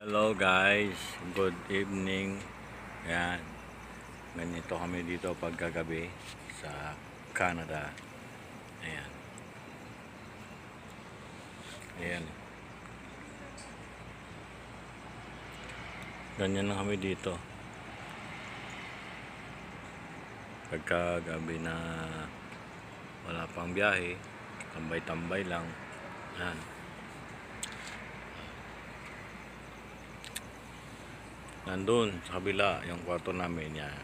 Hello guys, good evening. Yan. Ganito kami dito pagkagabi sa Canada. Ayan. Ayan. Ganyan lang kami dito. Pagkagabi na wala pang biyahe, tambay-tambay lang. Yan. Nandun, sa kabila, yung kwarto namin yan.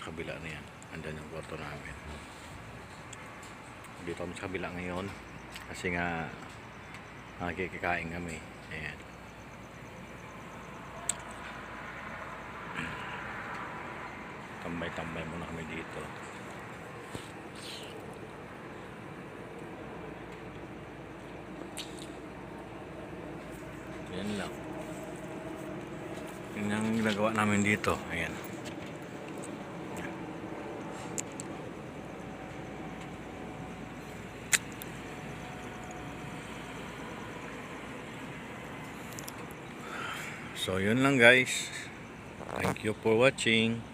Sa kabila na yan. Andyan yung kwarto namin. Dito kami sa kabila ngayon. Kasi nga, nakikikain kami. Ayan. Tambay-tambay muna kami dito. Yan lang. Yun ang ginagawa namin dito. Ayan. So, yun lang guys. Thank you for watching.